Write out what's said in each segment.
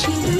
she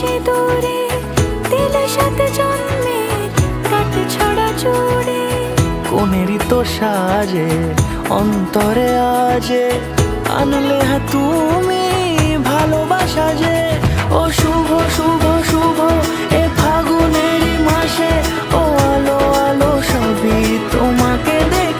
আকাশে সাথে জন্মে কাটে ছড়া জোরে কোনেরই তো সাজে, অন্তরে আজে। আনলে হা তুমি ভালোবাসা যে। ও শুভ শুভ শুভ, এ ফাগুনেরই মাসে। ও আলো আলো সবই তোমাকে দেখ।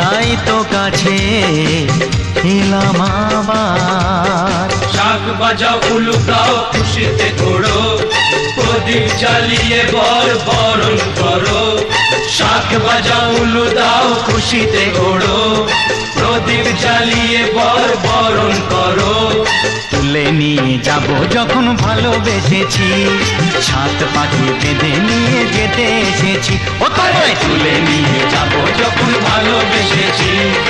তাই তো কাছে এলাম আবার। শাক বাজাও উলু গাও খুশিতে ঘোড়ো প্রদীপ জ্বালিয়ে বর বরণ করো। শাক বাজাও উলু দাও খুশিতে ঘোড়ো প্রদীপ জ্বালিয়ে বর বরণ করো। তুলে নিয়ে যাব যখন ভালোবেসেছি সাত পাখি বেঁধে নিয়ে যেতে এসেছি। ও তোমায় তুলে নিয়ে ভালোবেসেছি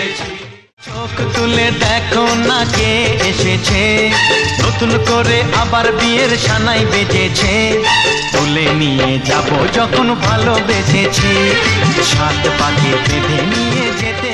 চোখ তুলে দেখো না কে এসেছে। নতুন করে আবার বিয়ের সানাই বেজেছে তুলে নিয়ে যাব যখন ভালোবেসেছি। সাত পাখি বেঁধে নিয়ে যেতে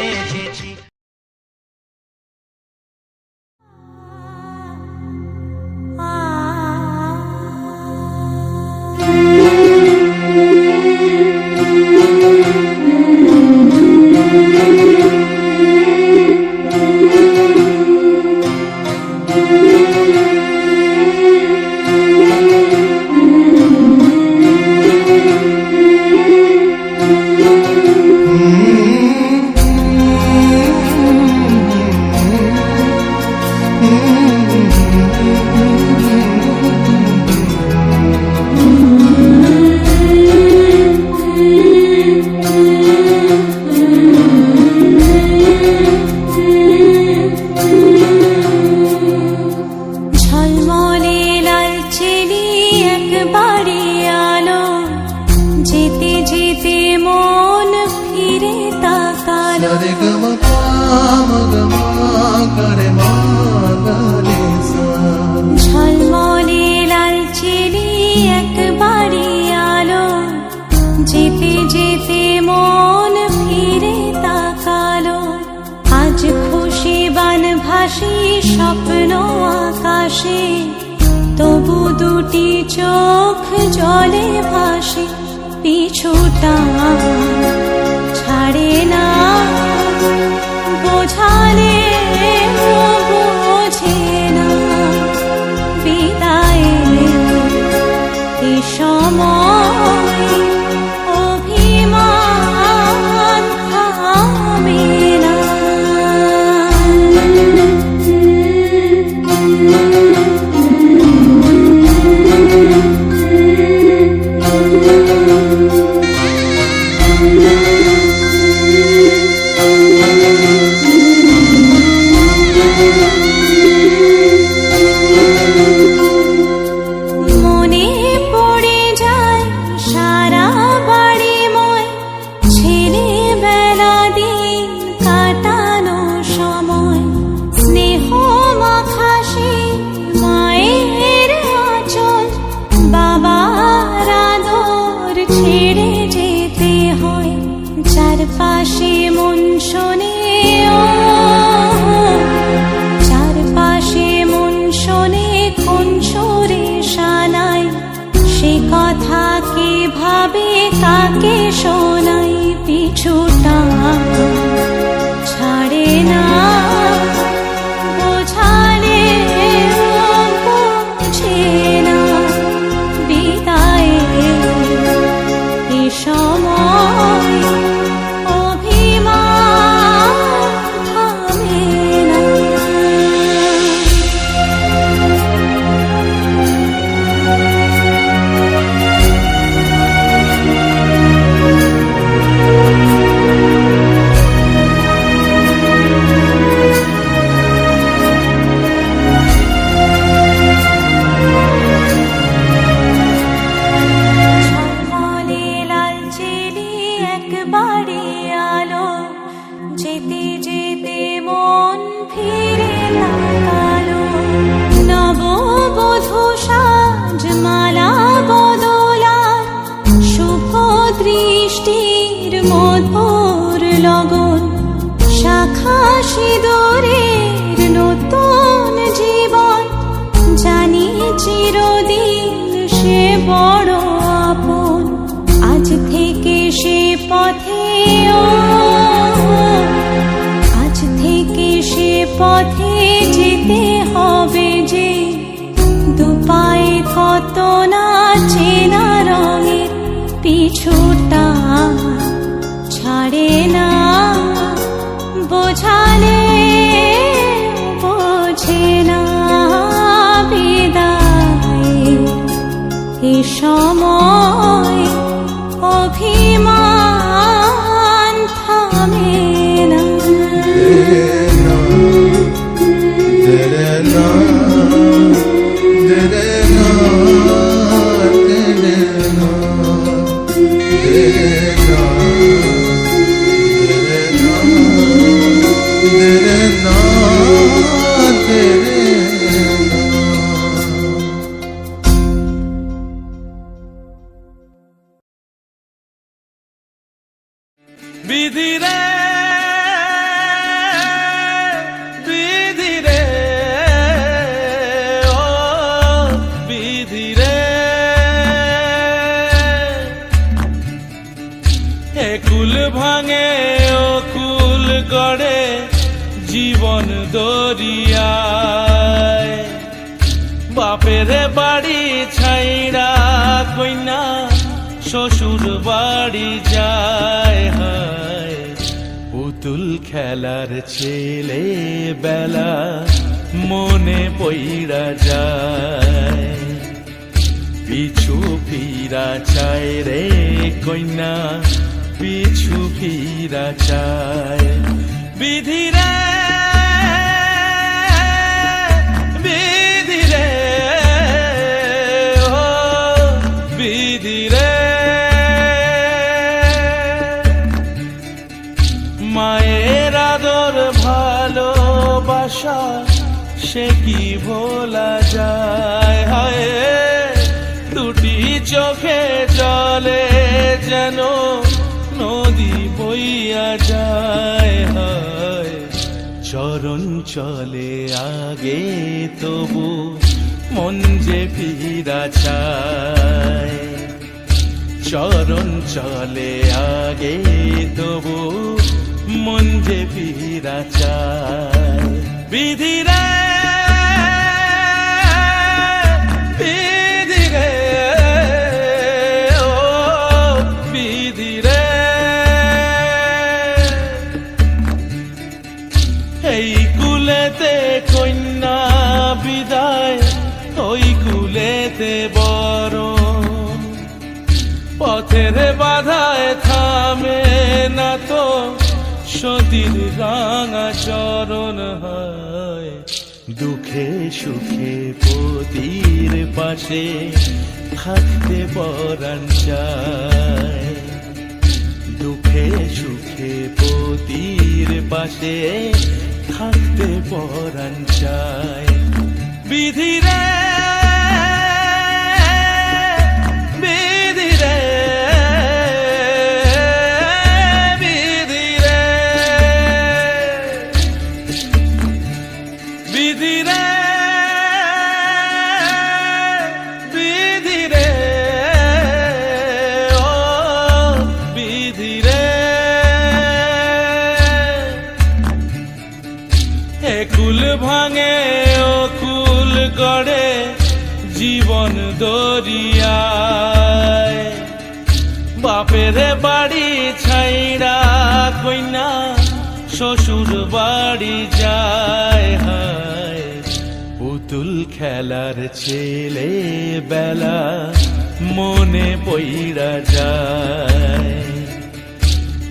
দুটি চোখ জলে ভাসে পিছুটা সে কথা কে ভাবে কাকে শোনাই পিছুটা সময় বিধি রে বিধি রে, ও বিধি রে। এ কুল ভাঙে, ও কুল গড়ে জীবন দরিয়ায়। বাপের বাড়ি ছাইড়া কইনা, শ্বশুর বাড়ি যায়। পুতুল খেলার ছেলে বেলা মনে পইরা যায়। পিছু ফিরা চায় রে কইনা, পিছু ফিরা চায়। বিধি চলে আগে তবু মন যে ফিরা চায়। চরণ চলে আগে তবু মন যে ফিরা চায়। বিধি সুখে পতির পাশে থাকতে পরাণ চায়। দুঃখে সুখে পতির পাশে থাকতে পরাণ চায়। বিধি বাড়ি ছাইড়া কইনা, শ্বশুর বাড়ি যায় হায়। পুতুল খেলার ছেলে বেলা মনে পইরা যায়।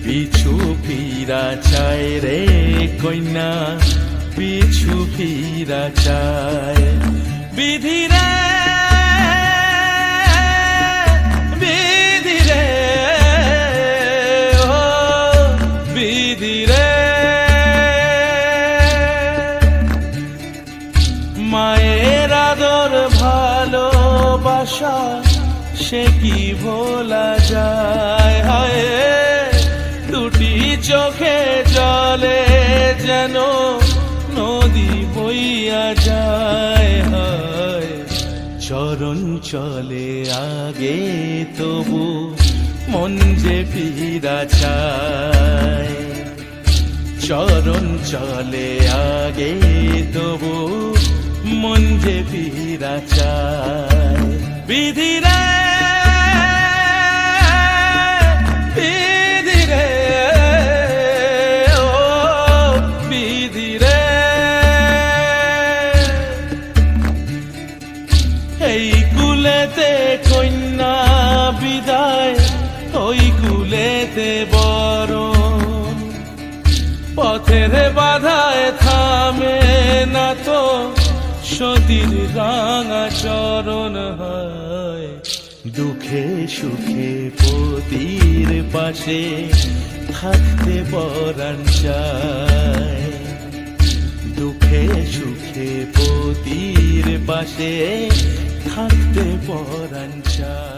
পিছু ফিরা চায় রে কন্যা পিছু ফিরা চায়। বিধি সে কি ভোলা যায়? হায় দুটি চোখে জলে যেন নদী বইয়া যায়। হায়, চরণ চলে আগে তবু মন যে ফিরা চায়। চরণ চলে আগে তবু মন যে ফিরা চায়। বিধি পথের বাধায় থামে না তো সতীর রাঙা চরণ হয়। দুঃখে সুখে পতির পাশে থাকতে পরাণ দুঃখে সুখে পতির পাশে থাকতে পরাণ চায়।